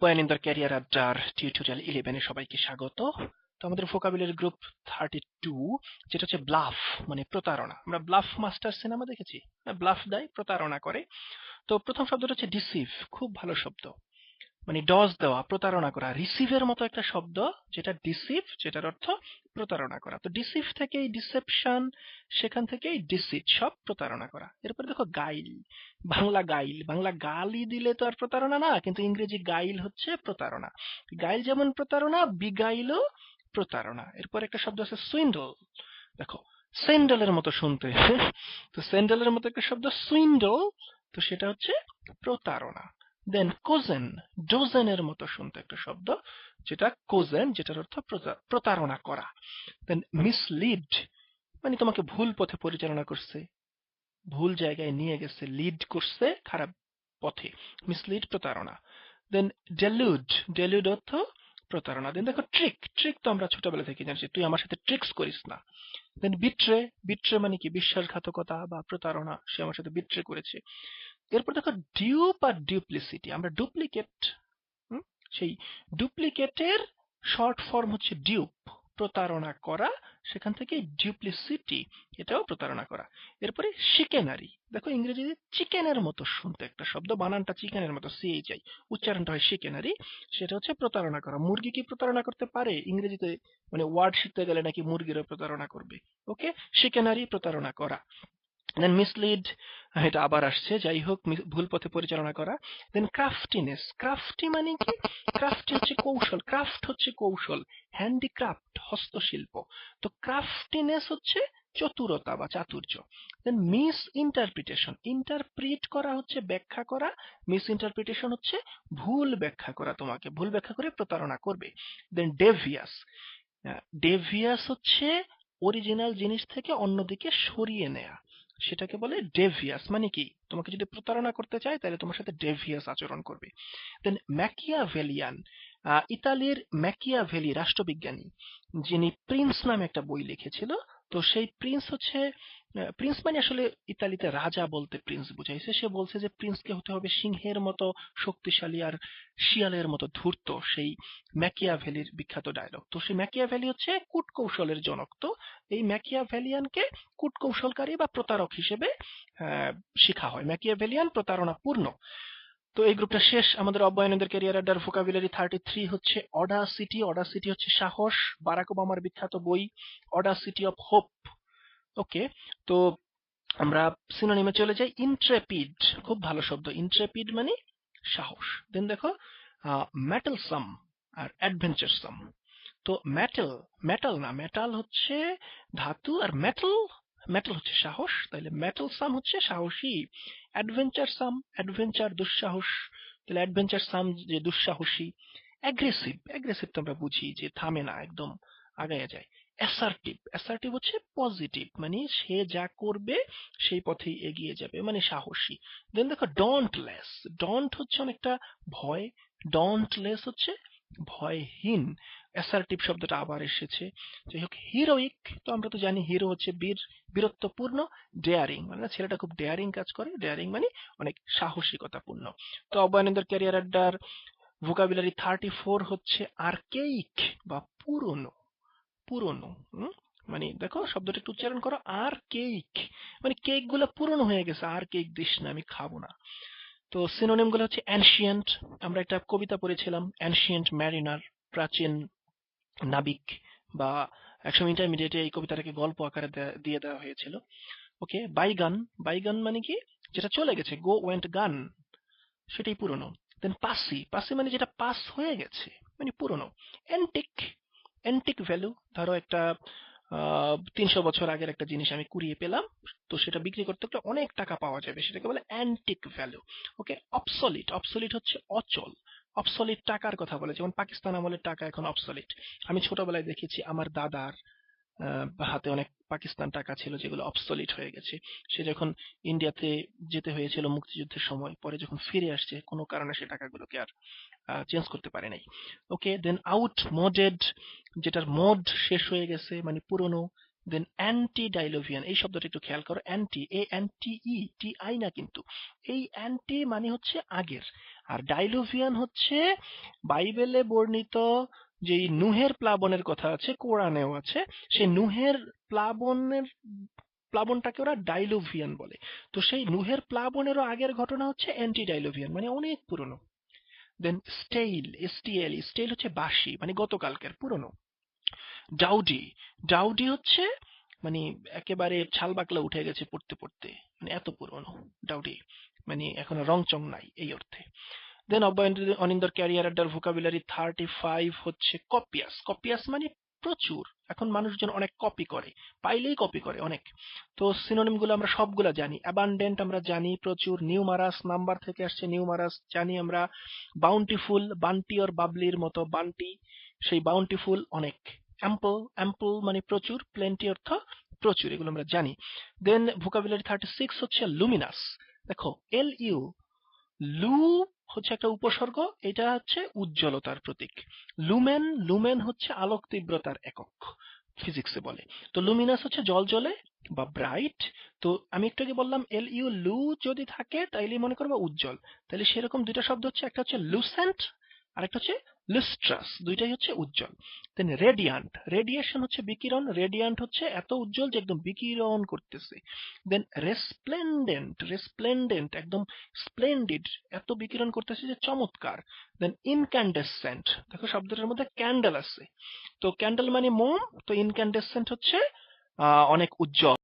বয়ানিন্দর career আড্ডার tutorial ইলেভেনে সবাইকে স্বাগত। তো আমাদের ফোকাবিলের গ্রুপ থার্টি টু যেটা হচ্ছে ব্লাফ মানে প্রতারণা। আমরা ব্লাফ মাস্টার সিনেমা দেখেছি? ব্লাফ দেয়, প্রতারণা করে। তো প্রথম শব্দটা হচ্ছে ডিসিভ খুব ভালো শব্দ। মানে ডজ দেওয়া, প্রতারণা করা রিসিভের মতো একটা শব্দ, যেটা ডিসিভ যেটার অর্থ প্রতারণা করা। তো ডিসিভ থেকে ডিসেপশন সেখান থেকে ডিসিট সব প্রতারণা করা। এরপরে দেখো গাইল বাংলা গাইল বাংলা গালি দিলে তো আর প্রতারণা না, কিন্তু ইংরেজি গাইল হচ্ছে প্রতারণা। গাইল যেমন প্রতারণা বিগাইলও প্রতারণা। এরপর একটা শব্দ আছে সুইন্ডল দেখো স্যান্ডেলের মতো শুনতে। তো স্যান্ডেলের মতো একটা শব্দ সুইন্ডল তো সেটা হচ্ছে প্রতারণা। দেন কোজেন, ডোজেনের মতো শুনতে একটা শব্দ, যেটা কোজেন, যেটার অর্থ প্রতারণা করা। দেন মিসলিড মানে তোমাকে ভুল পথে পরিচালনা করছে, ভুল জায়গায় নিয়ে গেছে লিড করছে খারাপ পথে। মিসলিড প্রতারণা। দেন ডেলুড ডেলুড অর্থ প্রতারণা। দেন দেখো ট্রিক ট্রিক তো আমরা ছোটবেলা থেকে জানছি তুই আমার সাথে ট্রিক্স করিস না। দেন বিট্রে বিট্রে মানে কি? বিশ্বাসঘাতকতা বা প্রতারণা, সে আমার সাথে বিট্রে করেছে। এরপর দেখো ডিউপ আর ডিউপ্লিসিটি আমরা ডুপ্লিকেট সেই ডুপ্লিকেটের শর্ট ফর্ম হচ্ছে ডিউপ প্রতারণা করা, সেখান থেকে ডিউপ্লিসিটি এটাও প্রতারণা করা। এরপরে শিকেনারি দেখো ইংরেজিতে চিকেনের মতো শুনতে, একটা শব্দ বানানটা চিকেনের মতো সিএইচআই উচ্চারণটা হয় শিকেনারি সেটা হচ্ছে প্রতারণা করা। মুরগি কি প্রতারণা করতে পারে? ইংরেজিতে মানে ওয়ার্ড শিখতে গেলে নাকি মুরগিরও প্রতারণা করবে। ওকে শিকেনারি প্রতারণা করা। দেন মিসলিড এটা আবার আসছে, যাই হোক ভুল পথে পরিচালনা করা। দেন ক্রাফটিনেস ক্রাফটি মানে কি? ক্রাফটি হচ্ছে কৌশল ক্রাফট হচ্ছে কৌশল হ্যান্ডিক্রাফট হস্তশিল্প। তো ক্রাফটিনেস হচ্ছে চতুরতা বা চাতুর্য। দেন মিস ইন্টারপ্রিটেশন ইন্টারপ্রিট করা হচ্ছে ব্যাখ্যা করা মিস ইন্টারপ্রিটেশন হচ্ছে ভুল ব্যাখ্যা করা তোমাকে, ভুল ব্যাখ্যা করে প্রতারণা করবে। দেন ডেভিয়াস ডেভিয়াস হচ্ছে অরিজিনাল জিনিস থেকে অন্যদিকে সরিয়ে নেয়া। সেটাকে বলে ডেভিয়াস। মানে কি? তোমাকে যদি প্রতারণা করতে চায়, তাহলে তোমার সাথে ডেভিয়াস আচরণ করবে। দেন ম্যাকিয়া ম্যাকিয়াভেলিয়ান ইতালির ম্যাকিয়া ম্যাকিয়াভেলি রাষ্ট্রবিজ্ঞানী, যিনি প্রিন্স নামে একটা বই লিখেছিল তো সেই প্রিন্স হচ্ছে প্রিন্স মানে আসলে ইতালিতে রাজা বলতে প্রিন্স বুঝাইছে। সে বলছে যে প্রিন্সকে হতে হবে সিংহের মতো শক্তিশালী আর শিয়ালের মতো ধূর্ত, সেই ম্যাকিয়া ভ্যালির বিখ্যাত ডায়লগ তো সেই ম্যাকিয়া ভ্যালি হচ্ছে কূট কৌশলের জনক। তো এই ম্যাকিয়া ভ্যালিয়ানকে কূট কৌশলকারী বা প্রতারক হিসেবে শেখা হয়। ম্যাকিয়া ভ্যালিয়ান প্রতারণা পূর্ণ তো এই গ্রুপটা শেষ। আমাদের অব্যয়নদের ক্যারিয়ার আড্ডার ভোকাবুলারি থার্টি থ্রি হচ্ছে অডা সিটি অডা সিটি হচ্ছে সাহস, বারাক ওবামার বিখ্যাত বই audacity of hope okay তো আমরা সিনোনিমে চলে যাই। ইন্ট্রেপিড খুব ভালো শব্দ। ইন্ট্রেপিড মানে সাহস। দেন দেখো মেটালসাম আর অ্যাডভেঞ্চারসাম তো মেটাল মেটাল না মেটাল হচ্ছে ধাতু আর মেটাল মেটাল হচ্ছে সাহস তাহলে মেটাল সাম হচ্ছে সাহসী। অ্যাডভেঞ্চার সাম অ্যাডভেঞ্চার দুঃসাহস তাহলে অ্যাডভেঞ্চার সাম যে দুঃসাহসী। অ্যাগ্রেসিভ অ্যাগ্রেসিভ তো আমরা বুঝি যে থামে না, একদম আগায় যায়। অ্যাসার্টিভ অ্যাসার্টিভ হচ্ছে পজিটিভ মানে সে যা করবে সেই পথেই এগিয়ে যাবে মানে সাহসী। দেন দেখো ডন্টলেস ডন্ট হচ্ছে অনেকটা ভয় ডন্টলেস হচ্ছে ভয়হীন অ্যাসার্টিভ শব্দটা আবার এসেছে। যাই হোক হিরোইক তো আমরা তো জানি হিরো হচ্ছে বীর, বীরত্বপূর্ণ ডেয়ারিং মানে ছেলেটা খুব ডেয়ারিং কাজ করে। ডেয়ারিং মানে অনেক সাহসিকতাপূর্ণ। তো অব্যয়নন্দর ক্যারিয়ার আড্ডার ভোকাবুলারি থার্টি ফোর হচ্ছে আর্কেইক বা পুরনো পুরনো মানে দেখো, শব্দটা একটু উচ্চারণ করো আর কেক মানে কেকগুলো পুরনো হয়ে গেছে আর কেক দিস না, আমি খাব না। তো সিনোনিমগুলো হচ্ছে অ্যানশিয়েন্ট আমরা একটা কবিতা পড়েছিলাম অ্যানশিয়েন্ট ম্যারিনার প্রাচীন নাবিক বা একসময় ইন্টারমিডিয়েটে এই কবিতাটাকে গল্প আকারে দিয়ে দেওয়া হয়েছিল। ওকে বাইগান বাইগান মানে কি? যেটা চলে গেছে গো ওয়েন্ট গান সেটাই পুরনো। দেন পাসি পাসি মানে যেটা পাস হয়ে গেছে মানে পুরনো। অ্যান্টিক অ্যান্টিক ভ্যালু ধরো একটা তিনশো বছর আগের একটা জিনিস আমি কুড়িয়ে পেলাম, তো সেটা বিক্রি করতে গেলে অনেক টাকা পাওয়া যাবে, সেটাকে বলে অ্যান্টিক ভ্যালু ওকে অপসলিট অপসলিট হচ্ছে অচল অপসলিট টাকার কথা বলে, যেমন পাকিস্তান আমলের টাকা এখন অপসলিট আমি ছোটবেলায় দেখেছি আমার দাদার হাতে অনেক পাকিস্তান টাকা ছিল যেগুলো অবসলিট হয়ে গেছে। সে যখন ইন্ডিয়াতে যেতে হয়েছিল মুক্তিযুদ্ধের সময়, পরে যখন ফিরে আসছে, কোনো কারণে সে টাকাগুলোকে আর চেঞ্জ করতে পারে নাই। ওকে দেন আউট মোডেড যেটার মোড শেষ হয়ে গেছে মানে পুরনো দেন অ্যান্টি ডাইলোভিয়ান এই শব্দটা একটু খেয়াল করো anti A anti E T I না কিন্তু, এই অ্যান্টি মানে হচ্ছে আগের, আর ডাইলোভিয়ান হচ্ছে বাইবেলে বর্ণিত যে নুহের প্লাবনের কথা আছে, কোরআনেও আছে, সেই নুহের প্লাবনের, প্লাবনটাকে ওরা ডাইলোভিয়ান বলে। তো সেই নুহের প্লাবনেরও আগের ঘটনা হচ্ছে অ্যান্টি ডাইলোভিয়ান মানে অনেক পুরনো। দেন স্টেইল এসটিএল স্টেইল হচ্ছে বাসি মানে গতকালকের পুরনো। ডাউডি ডাউডি হচ্ছে মানে একেবারে ছাল বাকলা উঠে গেছে পড়তে পড়তে মানে এত পুরনো ডাউডি মানে এখনও রং চং নাই এই অর্থে। দেন অনিন্দর ক্যারিয়ার আড্ডার ভোকাবুলারি থার্টি ফাইভ হচ্ছে কপিয়াস কপিয়াস মানে প্রচুর। এখন মানুষজন অনেক কপি করে। পাইলেই কপি করে অনেক। তো সিনোনিমগুলো আমরা সবগুলা জানি। অ্যাবান্ডেন্ট আমরা জানি, প্রচুর। নিউমারাস নাম্বার থেকে আসছে নিউমারাস জানি আমরা বাউন্টিফুল বান্টি ওর বাবলির মতো বান্টি সেই বাউন্টিফুল অনেক। অ্যাম্পল অ্যাম্পল মানে প্রচুর প্লেন্টি অর্থ প্রচুর। এগুলো আমরা জানি। দেন ভোকাবুলারি থার্টি সিক্স হচ্ছে লুমিনাস দেখো এল ইউ লু হচ্ছে একটা উপসর্গ, এটা হচ্ছে উজ্জ্বলতার প্রতীক। লুমেন লুমেন হচ্ছে আলোক তীব্রতার একক ফিজিক্সে বলে। তো লুমিনাস হচ্ছে জল জলে বা ব্রাইট তো আমি একটু আগে বললাম এল ইউ লু যদি থাকে তাইলে মনে করব উজ্জ্বল। তাহলে সেরকম দুটা শব্দ হচ্ছে, একটা হচ্ছে লুসেন্ট আর একটা হচ্ছে লুস্ট্রাস দুইটাই হচ্ছে উজ্জ্বল। দেন রেডিয়ান্ট রেডিয়েশন হচ্ছে বিকিরণ রেডিয়ান্ট হচ্ছে এত উজ্জ্বল যে একদম বিকিরণ করতেছে। দেন রেসপ্লেন্ডেন্ট রেসপ্লেন্ডেন্ট একদম স্প্লেন্ডিড এত বিকিরণ করতেছে যে চমৎকার। দেন ইনক্যান্ডেসেন্ট দেখো শব্দটার মধ্যে ক্যান্ডেল আছে। তো ক্যান্ডেল মানে মোম, তো ইনক্যান্ডেসেন্ট হচ্ছে অনেক উজ্জ্বল।